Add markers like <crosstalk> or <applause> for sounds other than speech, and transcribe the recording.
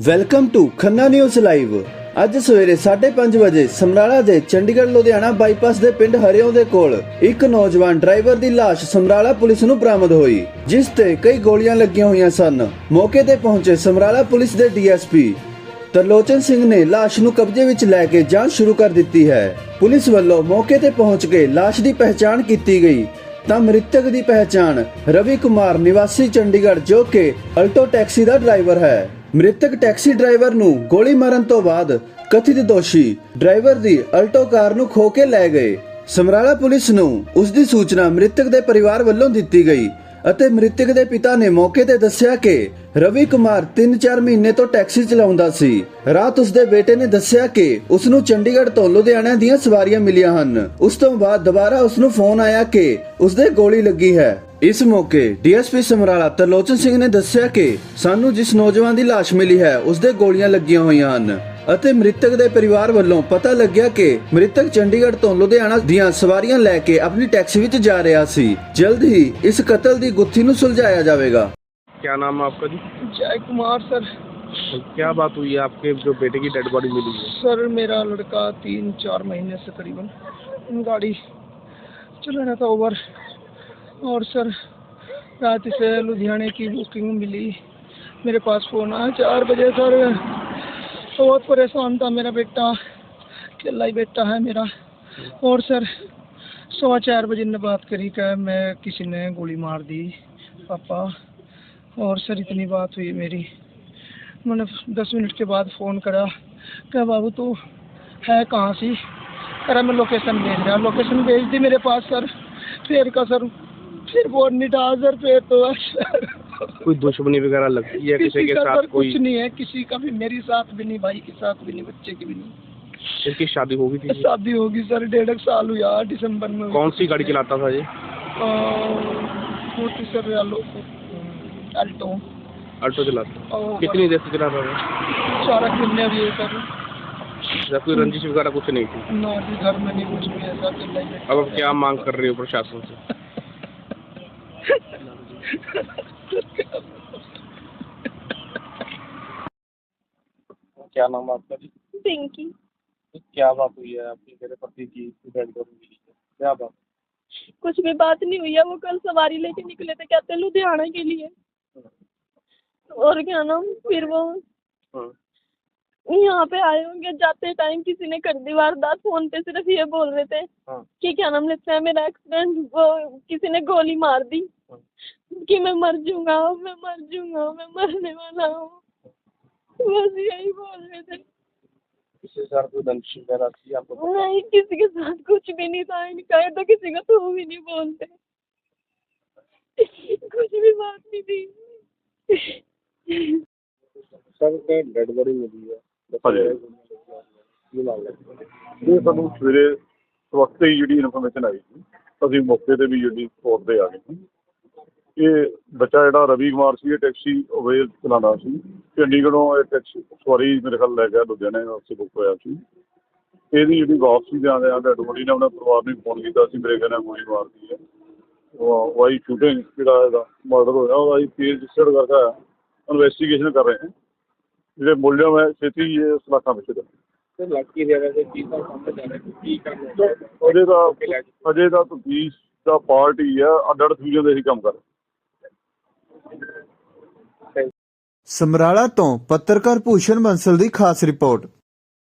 Welcome to Khanna news live ਅੱਜ ਸਵੇਰੇ 5:30 ਵਜੇ ਸਮਰਾਲਾ ਦੇ ਚੰਡੀਗੜ੍ਹ, ਲੁਧਿਆਣਾ ਬਾਈਪਾਸ ਦੇ ਪਿੰਡ ਹਰਿਓਂ ਦੇ ਕੋਲ ਇੱਕ ਨੌਜਵਾਨ ਡਰਾਈਵਰ ਦੀ ਲਾਸ਼ ਸਮਰਾਲਾ ਪੁਲਿਸ ਨੂੰ ਬਰਾਮਦ ਹੋਈ, ਜਿਸ ਤੇ ਕਈ ਗੋਲੀਆਂ ਲੱਗੀਆਂ ਹੋਈਆਂ ਸਨ। ਮੌਕੇ ਤੇ ਪਹੁੰਚੇ ਸਮਰਾਲਾ ਪੁਲਿਸ ਦੇ ਡੀਐਸਪੀ ਤਰਲੋਚਨ ਸਿੰਘ ਨੇ ਲਾਸ਼ ਨੂੰ ਕਬਜ਼ੇ ਵਿੱਚ ਲੈ ਕੇ ਜਾਂਚ ਸ਼ੁਰੂ ਕਰ ਦਿੱਤੀ ਹੈ। ਪੁਲਿਸ ਵੱਲੋਂ ਮੌਕੇ ਤੇ ਪਹੁੰਚ ਕੇ ਲਾਸ਼ ਦੀ ਪਹਿਚਾਣ ਕੀਤੀ ਗਈ। ਤਾਂ ਮ੍ਰਿਤਕ ਦੀ ਪਹਿਚਾਣ ਰਵੀ ਕੁਮਾਰ ਨਿਵਾਸੀ ਚੰਡੀਗੜ੍ਹ, ਜੋ ਕਿ ਅਲਟੋ ਟੈਕਸੀ ਦਾ ਡਰਾਈਵਰ ਹੈ। ਮ੍ਰਿਤਕ ਟੈਕਸੀ ਡਰਾਈਵਰ ਨੂੰ ਗੋਲੀ ਮਾਰਨ ਤੋਂ ਬਾਅਦ ਕਥਿਤ ਦੋਸ਼ੀ ਡਰਾਈਵਰ ਦੀ ਅਲਟੋ ਕਾਰ ਨੂੰ ਖੋ ਕੇ ਲੈ ਗਏ। ਸਮਰਾਲਾ ਪੁਲਿਸ ਨੂੰ ਉਸ ਦੀ ਸੂਚਨਾ ਮ੍ਰਿਤਕ ਦੇ ਪਰਿਵਾਰ ਵੱਲੋਂ ਦਿੱਤੀ ਗਈ ਅਤੇ ਮ੍ਰਿਤਕ ਦੇ ਪਿਤਾ ਨੇ ਮੌਕੇ ਤੇ ਦੱਸਿਆ ਕਿ ਰਵੀ ਕੁਮਾਰ 3-4 ਮਹੀਨੇ ਤੋਂ ਟੈਕਸੀ ਚਲਾਉਂਦਾ ਸੀ। ਰਾਤ ਉਸ ਦੇ ਬੇਟੇ ਨੇ ਦੱਸਿਆ ਕਿ ਉਸ ਨੂੰ ਚੰਡੀਗੜ੍ਹ ਤੋਂ ਲੁਧਿਆਣਾ ਦੀਆਂ ਸਵਾਰੀਆਂ ਮਿਲੀਆਂ ਹਨ। ਉਸ ਤੋਂ ਬਾਅਦ ਦੁਬਾਰਾ ਉਸ ਨੂੰ ਫੋਨ ਆਇਆ ਕਿ ਉਸ ਦੇ ਗੋਲੀ ਲੱਗੀ ਹੈ। ਇਸ ਮੌਕੇ ਡੀਐਸਪੀ ਸਮਰਾਲਾ ਤਰਲੋਚਨ ਸਿੰਘ ਨੇ ਦੱਸਿਆ ਕਿ ਸਾਨੂੰ ਜਿਸ ਨੌਜਵਾਨ ਦੀ ਲਾਸ਼ ਮਿਲੀ ਹੈ ਉਸ ਦੇ ਗੋਲੀਆਂ ਲੱਗੀਆਂ ਹੋਈਆਂ ਹਨ ਅਤੇ ਮ੍ਰਿਤਕ ਦੇ ਪਰਿਵਾਰ ਵੱਲੋਂ ਪਤਾ ਲੱਗਿਆ ਕਿ ਮ੍ਰਿਤਕ ਚੰਡੀਗੜ੍ਹ ਤੋਂ ਲੁਧਿਆਣਾ ਦੀਆਂ ਸਵਾਰੀਆਂ ਲੈ ਕੇ ਆਪਣੀ ਟੈਕਸੀ ਵਿੱਚ ਜਾ ਰਿਹਾ ਸੀ ਜਲਦ ਹੀ ਇਸ ਕਤਲ ਦੀ ਗੁੱਥੀ ਨੂੰ ਸੁਲਝਾਇਆ ਜਾਵੇਗਾ क्या नाम है आपका जी जय कुमार सर और क्या बात हुई है आपके जो बेटे की डेड बॉडी मिली है सर मेरा लड़का तीन चार महीने से करीबन गाड़ी चला रहा था ओवर और सर, रात से लुधियाने की बुकिंग मिली। मेरे पास फ़ोन आया चार बजे, सर। बहुत परेशान था मेरा बेटा। अकेला ही बेटा है मेरा। और सर, सवा चार बजे ने बात करी कि मैं किसी ने गोली मार दी, पापा। और सर, इतनी बात हुई मेरी। मैंने दस मिनट के बाद फ़ोन करा। क्या बाबू, तू है कहाँ सी? करा मैं लोकेशन भेज रहा। लोकेशन भेज दी मेरे पास, सर। फिर का, सर फिर फ़ोन नहीं था सर फिर तो <laughs> कोई दुश्मनी वगैरह लगती है किसी किसी के साथ कोई? कुछ नहीं है किसी का भी मेरे साथ भी नहीं भाई के साथ भी नहीं बच्चे की भी नहीं। इनकी शादी हो गई थी शादी होगी सर डेढ़ साल हुआ दिसंबर में कौन सी गाड़ी चलाता था ये? सर आलो अल्टो चलाता कितनी देर से चलाता था? चारा किन्ने भी है सर। कोई रंजिश वगैरह कुछ नहीं थी? ना घर में नहीं कुछ भी ऐसा ही अब आप क्या मांग कर रहे हो प्रशासन से? क्या नाम है आपका? जी पिंकी। क्या बात हुई है? आपकी मेरे पति की डेड बॉडी मिली है? क्या बात? कुछ भी बात नहीं हुई है वो कल सवारी लेके निकले थे कहते लुधियाना के लिए। और क्या नाम? फिर वो हाँ। यहाँ पे आए होंगे जाते टाइम किसी ने कर दी वारदात फ़ोन पे सिर्फ़ ये बोल रहे थे हाँ। कि क्या नाम लेते हैं मेरा एक्सीडेंट वो किसी ने गोली मार दी हाँ। कि मैं मर जाऊँगा मैं मर जाऊँगा मैं मरने वाला हूँ। बस यही बोल रहे थे। किसी के साथ कोई रंजिश वगैरह थी आपको नहीं किसी के साथ कुछ भी नहीं था इनका तो किसी का तो भी नहीं बोलते। कुछ भी बात नहीं थी। सर डेड बॉडी मिली है। ਹਾਂਜੀ। ਇਹ ਸਾਨੂੰ ਸਵੇਰੇ ਵਕਤ ਹੀ ਜਿਹੜੀ ਇਨਫੋਰਮੇਸ਼ਨ ਆਈ ਸੀ, ਅਸੀਂ ਮੌਕੇ ਤੇ ਵੀ ਜਿਹੜੀ ਸਪੋਰਟ ਤੇ ਆ ਗਏ ਸੀ। ਇਹ ਬੱਚਾ ਜਿਹੜਾ ਰਵੀ ਕੁਮਾਰ ਸੀ, ਇਹ ਟੈਕਸੀ ਅਵੇਲ ਚਲਾਉਂਦਾ ਸੀ। ਚੰਡੀਗੜ੍ਹੋਂ ਇਹ ਟੈਕਸੀ ਸਵਾਰੀ ਮੇਰੇ ਖਿਆਲ ਲੈ ਗਿਆ, ਲੁਧਿਆਣੇ ਵਾਸਤੇ ਬੁੱਕ ਹੋਇਆ ਸੀ। ਇਹਦੀ ਜਿਹੜੀ ਵਾਪਸੀ ਦੇ ਆਉਂਦੇ ਆਂਦੇ ਡੋਡੀ ਨੇ ਆਪਣੇ ਪਰਿਵਾਰ ਨੂੰ ਫੋਨ ਕੀਤਾ ਸੀ, ਮੇਰੇ ਕਹਿੰਦੇ ਗੋਲੀ ਮਾਰਦੀ ਹੈ। ਉਹ ਵਾਈ ਸ਼ੂਟਿੰਗ ਜਿਹੜਾ ਇਹਦਾ ਮਰਡਰ ਹੋਇਆ ਉਹਦਾ ਹੀ ਕੇਸ ਰਜਿਸਟਰ ਕਰਕੇ ਇਨਵੈਸਟੀਗੇਸ਼ਨ ਕਰ ਰਹੇ ਹਾਂ ਜਿਹੜੇ ਮੁੱਲਿਆਂ ਹੈ ਛੇਤੀ ਹੀ ਇਹ ਸਲਾਖਾਂ ਵਿੱਚ ਦੇ ਤੇ ਲੜਕੀ ਦੇ ਵੈਸੇ ਕੀ ਤਾਂ ਸਮਝ ਆ ਰਿਹਾ ਕਿ ਕੀ ਕਰਨਾ ਹੈ? ਅਜੇ ਤਾਂ ਅਜੇ ਤਾਂ ਤਫਤੀਸ਼ ਦਾ ਪਾਰਟ ਹੀ ਆ ਅੱਡ ਅੱਡ ਫਿਊਜ਼ਨ ਦੇ ਹੀ ਕੰਮ ਕਰ ਸਮਰਾਲਾ ਤੋਂ ਪੱਤਰਕਾਰ ਭੂਸ਼ਣ ਬੰਸਲ ਦੀ ਖਾਸ ਰਿਪੋਰਟ।